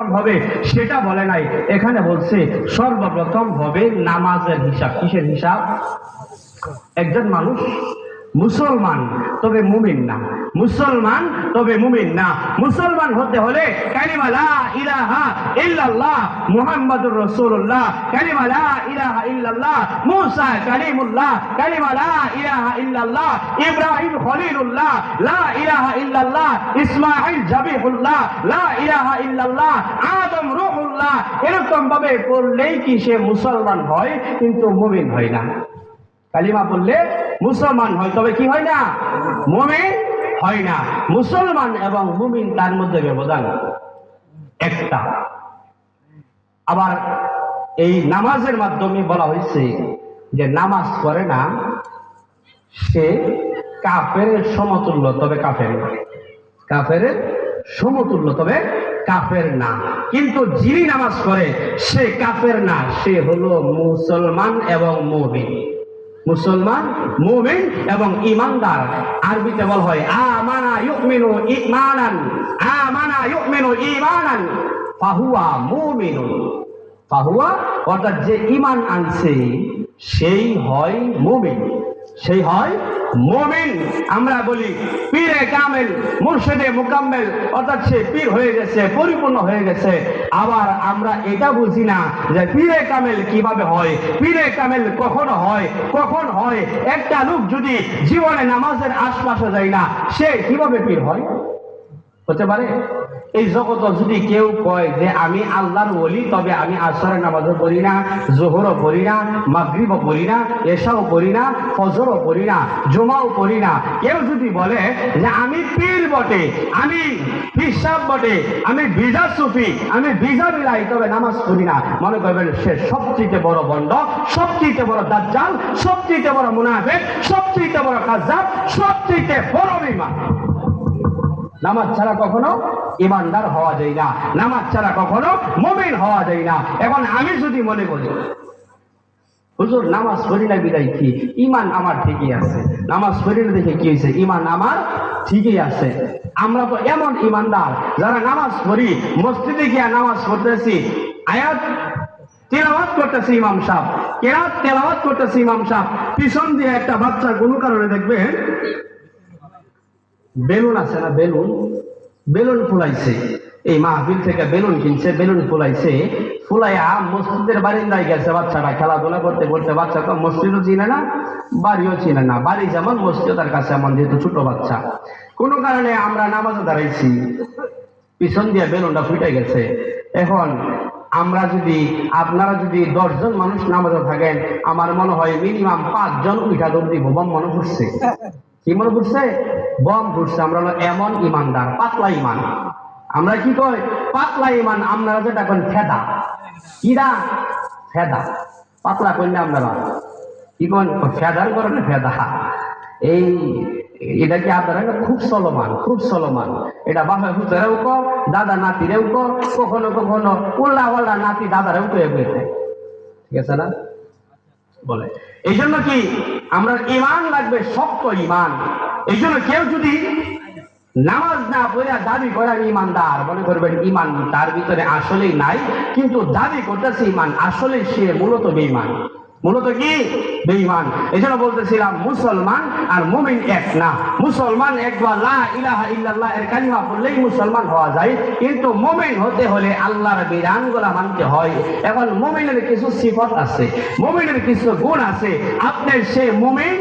হবে সেটা বলে নাই। এখানে বলছে, সর্বপ্রথম হবে নামাজের হিসাব। কিসের হিসাব? একজন মানুষ মুসলমান, তবে মুমিন না। মুসলমান, তবে মুমিন না। মুসলমান হতে হলে কালিমা লা ইলাহা ইল্লাল্লাহ মুহাম্মাদুর রাসূলুল্লাহ। কালিমা লা ইলাহা ইল্লাল্লাহ মুসা কালিমুল্লাহ। কালিমা লা ইলাহা ইল্লাল্লাহ ইব্রাহিম খলিলুল্লাহ। লা ইলাহা ইল্লাল্লাহ ইসমাঈল জাবিহুল্লাহ। লা ইলাহা ইল্লাল্লাহ আদম রূহুল্লাহ। এরকম ভাবে পড়লেই কি সে মুসলমান হয়, কিন্তু মুমিন হয় না। কালিমা পড়লে মুসলমান হয়, তবে কি হয় না? মুমিন হয় না। মুসলমান এবং মুমিন তার মধ্যে ব্যবধান। একটা। আবার এই নামাজের মাধ্যমে বলা হয়েছে যে নামাজ পড়ে না, সে কাফের সমতুল্য, তবে কাফের না। কাফের সমতুল্য, তবে কাফের না। কিন্তু যিনি নামাজ পড়ে, সে কাফের না, সে হলো মুসলমান এবং মুমিন। মুসলমান, মুমিন এবং ইমানদার। আরবিতে বলা হয়, আমানা ইউমিনু ইমানান আমানা ইউমিনু ইমানান ফাহুয়া মুমিনুন ফাহুয়া অর্থাৎ যে ইমান আনছে, সেই হয় মুমিন। সেই হয় মমিন। আমরা বলি পীরে কামেল, মুর্শিদে মুকাম্মেল, অর্থাৎ সে পীর হয়ে গেছে, পরিপূর্ণ হয়ে গেছে। আবার আমরা এটা বুঝি না যে পীরে কামেল কীভাবে হয়, পীরে কামেল কখন হয় কখন হয়? একটা লোক যদি জীবনে নামাজের আশপাশে যায় না, সে কীভাবে পীর হয়? হতে পারে? এই জগৎ যদি কেউ কয় যে আমি আল্লাহর ওলি, তবে আমি আসরের নামাজও পড়ি না, জোহরও পড়ি না, মাগরিবও পড়ি না, এশাও পড়ি না, ফজরও পড়ি না, জমাও পড়ি না। কেউ যদি বলে যে আমি পীর বটে, আমি হিসাব বটে, আমি বিজা সুফি, আমি বিজা বিলাই তবে নামাজ পড়ি না। মনে করবেন সে সবচেয়ে বড় বন্ড, সবচেয়ে বড় দাজ্জাল, সবচেয়ে বড় মুনাফেক, সবচেয়ে বড় কাজাব সবচেয়ে বড় বিমান নামাজ ছাড়া কখনো ইমানদার হওয়া যায় না। নামাজ ছাড়া কখনো মুমিন হওয়া যায় না। এখন আমি যদি মনে করি, হুজুর, নামাজ পড়ি না বিদায় কি? ইমান আমার ঠিকই আছে। নামাজ পড়ি না দেখে কি হয়েছে? ইমান আমার ঠিকই আছে। আমরা তো এমন ইমানদার, যারা নামাজ পড়ি, মসজিদে গিয়া নামাজ পড়তেছি, আয়াত তেলাওয়াত করতেছে ইমাম সাহেব। কেরাত তেলাওয়াত করতেছে ইমাম সাহেব। পিছন দিয়ে একটা বাচ্চা কোনো কারণে দেখবেন বেলুন আছে না বেলুন? বেলুন ফুলাইছে। এই মাহফিল থেকে বেলুন কিনছে, বেলুন ফুলাইছে। ফুলাইয়া মসজিদের বারিন্দায় গেছে বাচ্চাটা খেলাধুলা করতে করতে। বাচ্চা তো মসজিদও চিনে না, বাড়িও চিনে না। বাড়ি যেমন মসজিদ, তার কাছে এমন যেহেতু ছোট বাচ্চা। কোনো কারণে আমরা নামাজে দাঁড়াইছি, পিছন দিয়ে বেলুনটা ফুটে গেছে। এখন আমরা যদি, আপনারা যদি দশজন মানুষ নামাজে থাকেন, আমার মনে হয় মিনিমাম পাঁচজন উঠা দৌড় দিব। মনে পড়ছে কি মনে পড়ছে বম পড়ছে আমরা এমন ইমানদার, পাতলা ইমান। আমরা কি কই? পাতলা ইমান আপনারা যেটা কোন ফেদা। কিরা? ফেদা। পাতলা কন্যা আপনারা। কি কোন ফেদার করেন ফেদা। এই, এটা কি আপনারা খুব চলমান খুব চলমান এটা বাপে হুতরেও কো দাদা নাতিরেও কো কখনো কখনো উল্লা উল্লা নাতি দাদারেও কয়ে গেছে ঠিক আছে না? বলে। এই জন্য কি? আমরা ইমান লাগবে, শক্ত ইমান। এই জন্য কেউ যদি নামাজ না পড়ে দাবি করে আমি ইমানদার, মনে করবেন ইমান তার ভিতরে আসলেই নাই, কিন্তু দাবি করতেছে ইমান আসলে সে মূলত বেইমান মূলত কি? বেইমান এই জন্য বলতেছিলাম, মুসলমান আর মুমিন এক না। মুসলমান একবার লা ইলাহা ইল্লাল্লাহ এর কালিমা পড়লেই মুসলমান হওয়া যায়, কিন্তু মুমিন হতে হলে আল্লাহর বিধানগুলা মানতে হয়। এখন মুমিনের কিছু সিফত আছে, মুমিনের কিছু গুণ আছে। আপনার সে মুমিন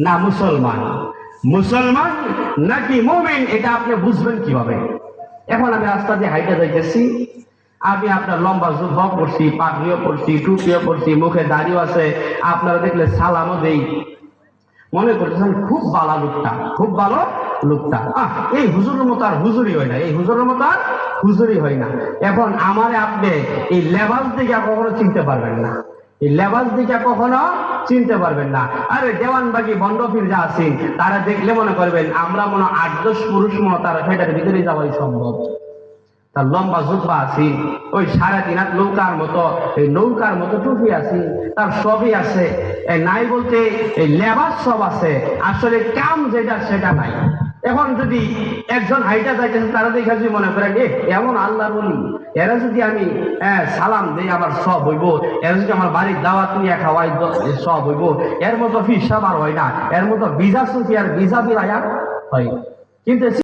না মুসলমান। মুসলমান নাকি মুমিন, এটা আপনি বুঝবেন কীভাবে? এখন আমি রাস্তা দিয়ে হাইটে যাইতেছি। আমি আপনার লম্বা যুদ্ধ করছি পাগড়িও পড়ছি, টুপিও পড়ছি, মুখে দাড়িও আছে। আপনারা দেখলে সালামও দেই। মনে করতেছেন, খুব ভালো লোকটা, খুব ভালো লোকটা। আহ, এই হুজুরের মতো আর হুজুরি হয় না, এই হুজুরের মতো আর হুজুরি হয় না। এখন আমারে আপনি এই লেবাস দিকে কখনো চিনতে পারবেন না। এই লেবাস দিকে কখনো চিনতে পারবেন না। আরে দেওয়ানবাগি বন্ডফির যা আছেন তারা দেখলে মনে করবেন আমরা মনে আট দশ পুরুষ মনে তারা সেটার ভিতরে যাওয়াই সম্ভব। তার লম্বা জুব্বা আছি, ওই সাড়ে তিন হাত নৌকার মতো, এই নৌকার মতো টুপি আছি, তার সবই আছে। নাই বলতে এই লেবাস সব আছে। আসলে কাম যেটা, সেটা নাই। এখন যদি একজন হাইটা যাইতেন তারা দেখা যদি মনে করেন এ এমন আল্লাহ বলি এরা যদি আমি সালাম দিই, আমার সব হইব। এরা যদি আমার বাড়ির দাওয়াত নিয়ে খাওয়াই সব হইব। এর মতো ফিসাব আর হয় না। এর মতো বিজা সুফি আর বিজা বিলায়া হয় কিন্তু